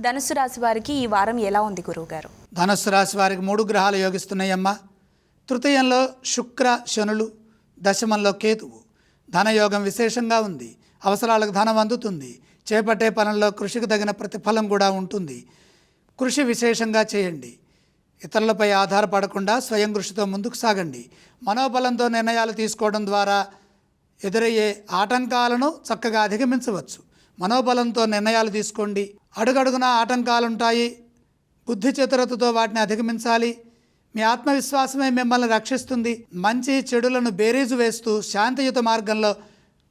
ధనుసు రాశి వారికి ఈ వారం ఎలా ఉంది గురువుగారు? ధనుసు రాశి వారికి మూడు గ్రహాలు యోగిస్తున్నాయమ్మా. తృతీయంలో శుక్ర శనులు దశమంలో కేతువు. ధనయోగం విశేషంగా ఉంది. అవసరాలకు ధనం అందుతుంది. చేపట్టే పనుల్లో కృషికి తగిన ప్రతిఫలం కూడా ఉంటుంది. కృషి విశేషంగా చేయండి. ఇతరులపై ఆధారపడకుండా స్వయం కృషితో ముందుకు సాగండి. మనోబలంతో నిర్ణయాలు తీసుకోవడం ద్వారా ఎదురయ్యే ఆటంకాలను చక్కగా అధిగమించవచ్చు. మనోబలంతో నిర్ణయాలు తీసుకోండి. అడుగడుగునా ఆటంకాలుంటాయి. బుద్ధి చతురతతో వాటిని అధిగమించాలి. మీ ఆత్మవిశ్వాసమే మిమ్మల్ని రక్షిస్తుంది. మంచి చెడులను బేరీజు వేస్తూ శాంతియుత మార్గంలో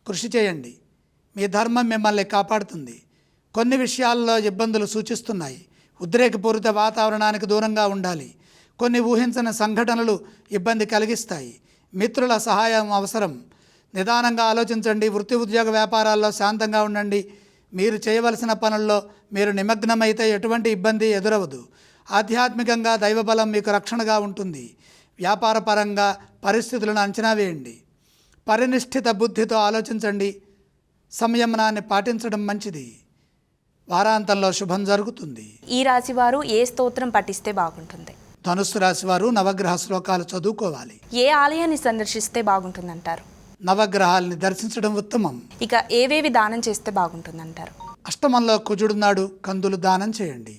కృషి చేయండి. మీ ధర్మం మిమ్మల్ని కాపాడుతుంది. కొన్ని విషయాల్లో ఇబ్బందులు సూచిస్తున్నాయి. ఉద్రేకపూరిత వాతావరణానికి దూరంగా ఉండాలి. కొన్ని ఊహించని సంఘటనలు ఇబ్బంది కలిగిస్తాయి. మిత్రుల సహాయం అవసరం. నిదానంగా ఆలోచించండి. వృత్తి ఉద్యోగ వ్యాపారాల్లో శాంతంగా ఉండండి. మీరు చేయవలసిన పనుల్లో మీరు నిమగ్నమైతే ఎటువంటి ఇబ్బంది ఎదురవదు. ఆధ్యాత్మికంగా దైవబలం మీకు రక్షణగా ఉంటుంది. వ్యాపారపరంగా పరిస్థితులను అంచనా వేయండి. పరినిష్ఠిత బుద్ధితో ఆలోచించండి. సంయమనాన్ని పాటించడం మంచిది. వారాంతంలో శుభం జరుగుతుంది. ఈ రాశి వారు ఏ స్తోత్రం పఠిస్తే బాగుంటుంది? ధనుస్సు రాశి వారు నవగ్రహ శ్లోకాలు చదువుకోవాలి. ఏ ఆలయాన్ని సందర్శిస్తే బాగుంటుందంటారు? నవగ్రహాల్ని దర్శించడం ఉత్తమం. ఇక ఏవేవి దానం చేస్తే బాగుంటుందంటారు? అష్టమంలో కుజుడున్నాడు కందులు దానం చేయండి.